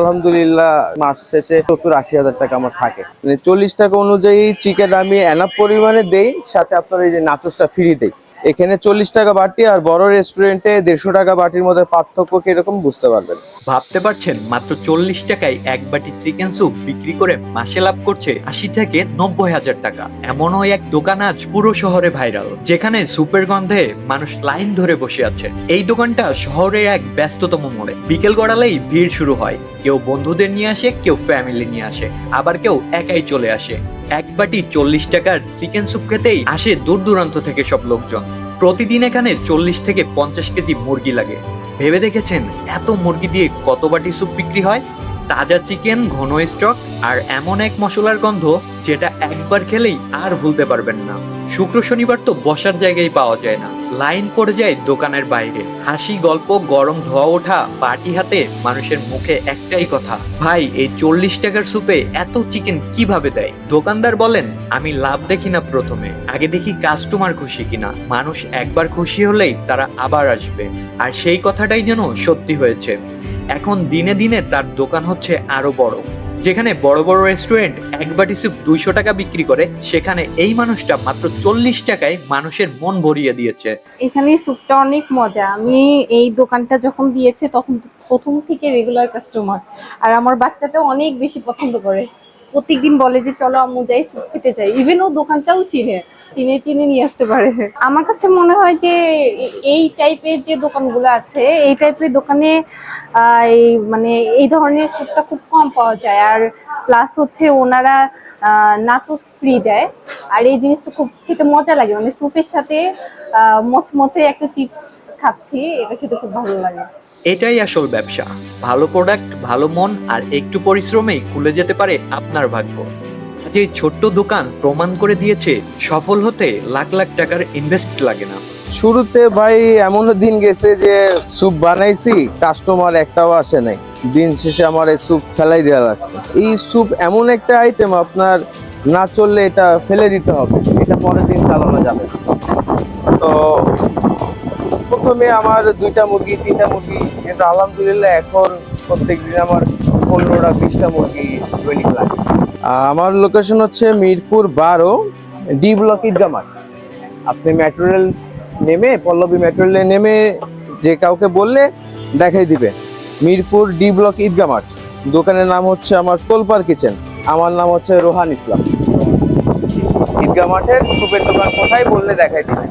আলহামদুলিল্লাহ, মাস শেষে সত্তর আশি হাজার টাকা আমার থাকে। মানে চল্লিশ টাকা অনুযায়ী চিকেন আমি এনাফ পরিমাণে দেই, সাথে আপনার এই যে নাচসটা ফ্রি দেই। এখানে চল্লিশ টাকা বাটি আর বড় রেস্টুরেন্টে দেড়শো টাকা বাটির মধ্যে পার্থক্য কীরকম বুঝতে পারবেন। ভাবতে পারছেন, মাত্র চল্লিশ টাকায় এক বাটি চিকেন স্যুপ বিক্রি করে মাসে লাভ করছে আশি থেকে নব্বই হাজার টাকা। এমনও এক দোকান আজ পুরো শহরে ভাইরাল যেখানে স্যুপের গন্ধে মানুষ লাইন ধরে বসে আছে। এই দোকানটা শহরের এক ব্যস্ততম মোড়ে। বিকেল গড়ালেই ভিড় শুরু হয়। কেউ বন্ধুদের নিয়ে আসে, কেউ ফ্যামিলি নিয়ে আসে। আবার কেউ একাই চলে আসে। এক বাটি চল্লিশ টাকার চিকেন স্যুপ খেতেই আসে দূর দূরান্ত থেকে সব লোকজন। প্রতিদিন এখানে চল্লিশ থেকে পঞ্চাশ কেজি মুরগি লাগে। ভেবে দেখেছেন এত মুরগি দিয়ে কত বাটি স্যুপ বিক্রি হয়? তাজা চিকেন, ঘন স্টক আর এমন এক মশলার গন্ধ যেটা একবার খেলেই আর ভুলতে পারবেন না। শুক্র শনিবার তো বসার জায়গায় পাওয়া যায় না। লাইন পড়ে যায় দোকানের বাইরে। হাসি, গল্প, গরম, ধোয়া ওঠা পাটি হাতে মানুষের মুখে একটাই কথা। ভাই, এই চল্লিশ টাকার স্যুপে এত চিকেন কীভাবে দেয়? দোকানদার বলেন, আমি লাভ দেখি না প্রথমে। আগে দেখি কাস্টমার খুশি কিনা। মানুষ একবার খুশি হলেই তারা আবার আসবে। আর সেই কথাটাই যেন সত্যি হয়েছে। এখন দিনে দিনে তার দোকান হচ্ছে আরও বড়। যেখানে বড় বড় রেস্টুরেন্ট এক বাটি স্যুপ দুইশো টাকা বিক্রি করে, সেখানে এই মানুষটা মাত্র চল্লিশ টাকায় মানুষের মন ভরিয়ে দিয়েছে। এখানে স্যুপটা অনেক মজা। আমি এই দোকানটা যখন দিয়েছে, তখন প্রথম থেকে রেগুলার কাস্টমার আর আমার বাচ্চাটা অনেক বেশি পছন্দ করে। প্রত্যেকদিন বলে যে, চলো আম্মু যাই স্যুপ খেতে চাই ইভেন ও দোকানটাও চিনে। চিনে চিনে নিয়ে আসতে পারে। আমার কাছে মনে হয় যে এই টাইপের যে দোকানগুলো আছে, এই টাইপের দোকানে মানে এই ধরনের স্যুপটা খুব কম পাওয়া যায়। আর প্লাস হচ্ছে ওনারা নাচোস ফ্রি দেয়। আর এই জিনিসটা খুব খেতে মজা লাগে। মানে স্যুপের সাথে মচমচে একটা চিপস খাচ্ছি, এটা খেতে খুব ভালো লাগে। এটাই আসল ব্যবসা। ভালো প্রোডাক্ট ভালো মন আর একটু পরিশ্রমেই খুলে যেতে পারে আপনার ভাগ্য। এই ছোট্ট দোকান প্রমাণ করে দিয়েছে, সফল হতে লাখ লাখ টাকার ইনভেস্ট লাগে না। শুরুতে ভাই এমনও দিন গেছে যে স্যুপ বানাইছি কাস্টমার একটাও আসে নাই। দিন শেষে আমার এই স্যুপ ফেলাই দেওয়া লাগছে। এই স্যুপ এমন একটা আইটেম আপনার না চললে এটা ফেলে দিতে হবে। এটা পরের দিন চালানো যাবে। তো প্রথমে আমার দুইটা মুরগি, তিনটা মুরগি, কিন্তু আলহামদুলিল্লাহ এখন প্রত্যেক দিন আমার পনেরোটা, বিশটা মুরগি দৈনিক লাগে। আমার লোকেশন হচ্ছে মিরপুর বারো ডি ব্লক ঈদগা মাঠ আপনি মেট্রো নেমে, পল্লবী মেট্রো নেমে যে কাউকে বললে দেখাই দিবে। মিরপুর ডি ব্লক ঈদগা মাঠ দোকানের নাম হচ্ছে আমার তোলপার কিচেন। আমার নাম হচ্ছে রোহান ইসলাম। ঈদগা মাঠের সুপের দোকান কোথায় বললে দেখাই দিবে।